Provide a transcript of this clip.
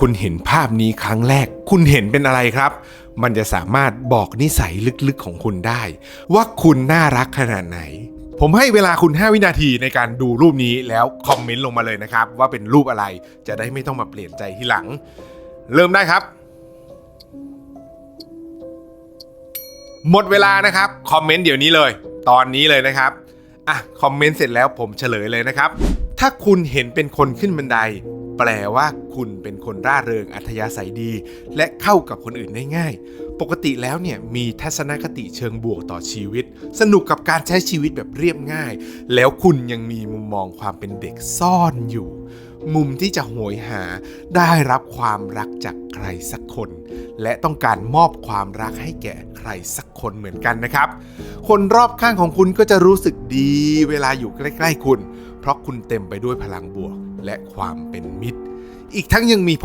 คุณเห็นภาพนี้ครั้งแรก คุณเห็นเป็นอะไรครับ มันจะสามารถบอกนิสัยลึกๆของคุณได้ ว่าคุณน่ารักขนาดไหน ผมให้เวลาคุณ 5 วินาทีในการดูรูปนี้แล้วคอมเมนต์ลงมาเลยนะครับ ว่าเป็นรูปอะไรจะได้ไม่ต้องมาเปลี่ยนใจทีหลัง เริ่มได้ครับ หมดเวลานะครับคอมเมนต์เดี๋ยวนี้เลย ตอนนี้เลยนะครับอะคอมเมนต์เสร็จแล้วผมเฉลยเลยนะครับ ถ้าคุณเห็นเป็นคนขึ้นบันได แปลว่า คุณเป็นคนร่าเริงอัธยาศัยดี และเข้ากับคนอื่นได้ง่าย ปกติแล้วเนี่ยมีทัศนคติเชิงบวกต่อชีวิต สนุกกับการใช้ชีวิตแบบเรียบง่าย แล้วคุณยังมีมุมมองความเป็นเด็กซ่อนอยู่ มุมที่จะโหยหาได้รับความรักจากใครสักคน และต้องการมอบความรักให้แก่ใครสักคนเหมือนกันนะครับ คนรอบข้างของคุณก็จะรู้สึกดีเวลาอยู่ใกล้ ๆ คุณ เพราะคุณเต็มไปด้วยพลังบวกและความเป็นมิตร อีกทั้งยังมี